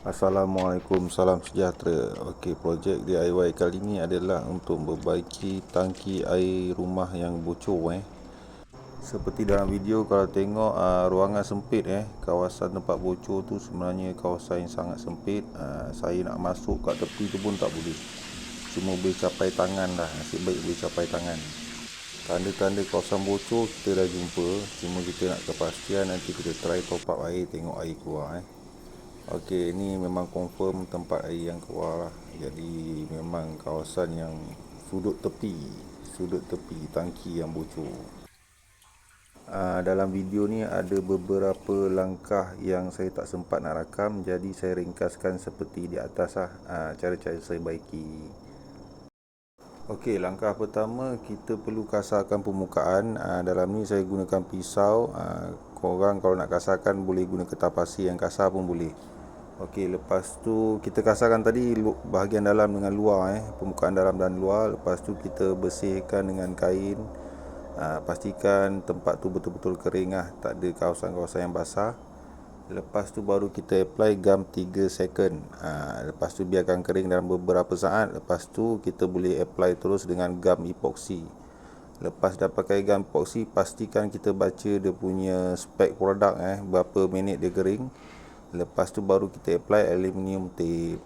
Assalamualaikum, salam sejahtera. Okey, projek DIY kali ini adalah untuk memperbaiki tangki air rumah yang bocor eh. Seperti dalam video kalau tengok uh, ruangan sempit eh, kawasan tempat bocor tu sebenarnya kawasan yang sangat sempit. Uh, saya nak masuk kat tepi tu pun tak boleh. Cuma boleh capai tangan lah, nasib baik boleh capai tangan. Tanda-tanda kawasan bocor kita dah jumpa, cuma kita nak kepastian nanti kita try top up air tengok air keluar eh. Okey, ini memang confirm tempat air yang keluar lah. Jadi memang kawasan yang sudut tepi, sudut tepi tangki yang bocor. Uh, dalam video ni ada beberapa langkah yang saya tak sempat nak rakam jadi saya ringkaskan seperti di atas lah uh, cara-cara saya baiki. Okey, langkah pertama kita perlu kasarkan permukaan. Uh, dalam ni saya gunakan pisau. Uh, korang kalau nak kasarkan boleh guna kertas pasir yang kasar pun boleh Okey, lepas tu kita kasarkan tadi bahagian dalam dengan luar eh, permukaan dalam dan luar. Lepas tu kita bersihkan dengan kain. Ha, pastikan tempat tu betul-betul kering ah, tak ada kawasan-kawasan yang basah. Lepas tu baru kita apply gam 3 second. Ha, lepas tu biarkan kering dalam beberapa saat. Lepas tu kita boleh apply terus dengan gam epoxy. Lepas dah pakai gam epoxy, pastikan kita baca dia punya spek produk eh, berapa minit dia kering. Lepas tu baru kita apply aluminium tape.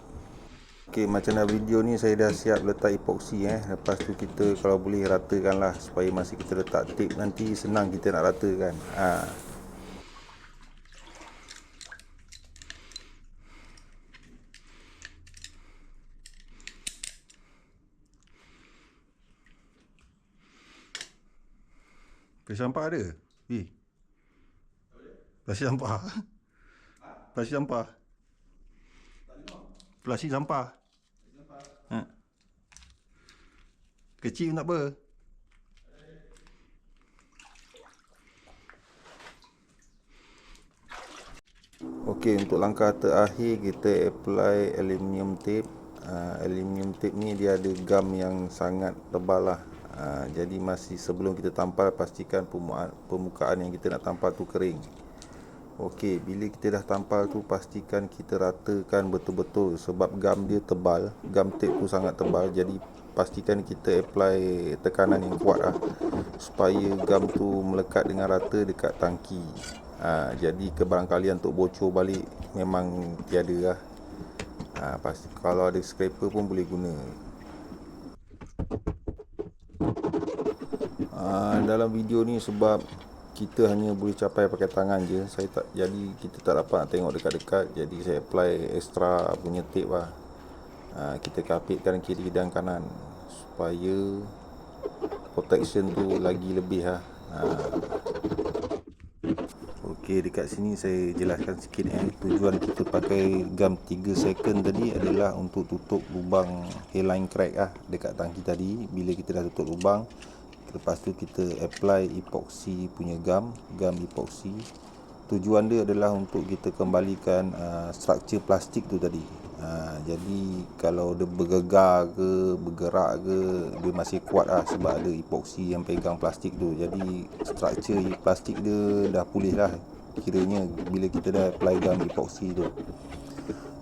Okey, macam dalam video ni saya dah siap letak epoxy eh. Lepas tu kita kalau boleh ratakanlah supaya masih kita letak tape nanti senang kita nak ratakan. Ha. Plastik sampah ada? Bi. Plastik sampah. Plastik sampah. Plastik sampah. Ha. Kecil nak apa? Okey, untuk langkah terakhir kita apply aluminium tape. Uh, aluminium tape ni dia ada gam yang sangat tebal lah. Uh, jadi masih sebelum kita tampal pastikan permukaan, permukaan yang kita nak tampal tu kering. Okey, bila kita dah tampal tu pastikan kita ratakan betul-betul sebab gam dia tebal, gam tape tu sangat tebal jadi pastikan kita apply tekanan yang kuat lah supaya gam tu melekat dengan rata dekat tangki. Ha, jadi kebarangkalian untuk bocor balik memang tiada lah. Ha, pasti kalau ada scraper pun boleh guna. Ha, dalam video ni sebab kita hanya boleh capai pakai tangan je. Saya tak jadi kita tak dapat nak tengok dekat-dekat. Jadi saya apply extra punya tape lah. Ha, kita kapitkan kiri dan kanan supaya protection tu lagi lebih lah. Ha. ok dekat sini saya jelaskan sikit eh. tujuan kita pakai gam 3 second tadi adalah untuk tutup lubang hairline crack lah dekat tangki tadi. Bila kita dah tutup lubang lepas tu kita apply epoxy punya gam gam epoxy. Tujuan dia adalah untuk kita kembalikan uh, struktur plastik tu tadi. Uh, jadi kalau dia bergegar ke bergerak ke dia masih kuat lah sebab ada epoxy yang pegang plastik tu. Jadi struktur plastik dia dah pulih lah kiranya bila kita dah apply gam epoxy tu.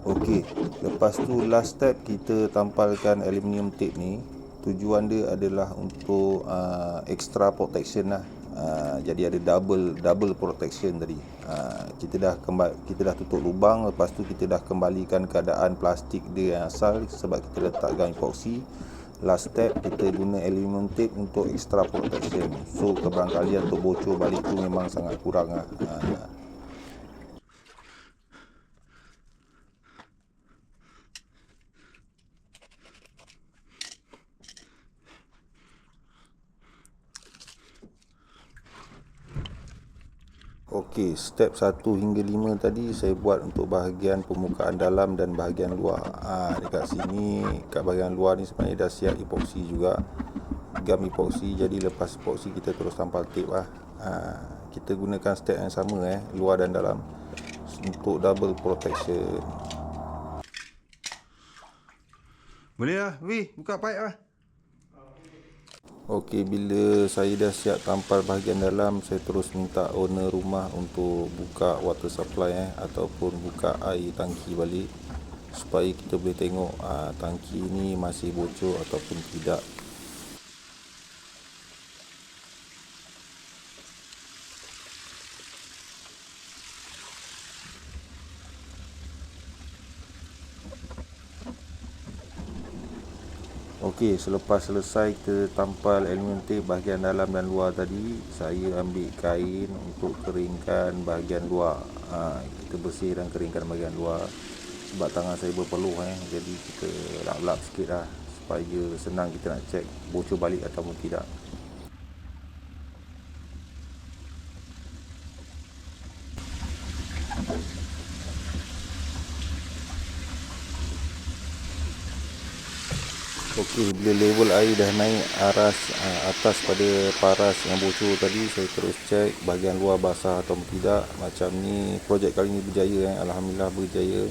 Okey, lepas tu last step kita tampalkan aluminium tape ni tujuan dia adalah untuk uh, extra protection lah. Uh, jadi ada double double protection tadi. Uh, kita dah kembali kita dah tutup lubang lepas tu kita dah kembalikan keadaan plastik dia yang asal sebab kita letak epoxy last step kita guna aluminium tape untuk extra protection. So kebarangkalian untuk bocor balik tu memang sangat kurang lah. Uh, Okey, step 1 hingga 5 tadi saya buat untuk bahagian permukaan dalam dan bahagian luar. Ha, dekat sini, kat bahagian luar ni sebenarnya dah siap epoxy juga. Gam epoxy, jadi lepas epoxy kita terus tampal tape lah. Ha, kita gunakan step yang sama eh, luar dan dalam untuk double protection. Boleh lah, Wi, buka pipe lah. Okey, bila saya dah siap tampal bahagian dalam, saya terus minta owner rumah untuk buka water supply eh ataupun buka air tangki balik supaya kita boleh tengok aa, tangki ni masih bocor ataupun tidak. Okey, selepas selesai kita tampal aluminium tape bahagian dalam dan luar tadi, saya ambil kain untuk keringkan bahagian luar. Ha, kita bersih dan keringkan bahagian luar. Sebab tangan saya berpeluh eh, jadi kita lap-lap sikit lah supaya senang kita nak check bocor balik ataupun tidak. Okey, bila level air dah naik aras atas pada paras yang bocor tadi, saya terus cek bahagian luar basah atau tidak. Macam ni projek kali ni berjaya eh. Alhamdulillah berjaya.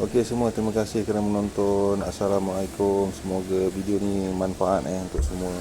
Okey semua, terima kasih kerana menonton. Assalamualaikum. Semoga video ni manfaat eh untuk semua.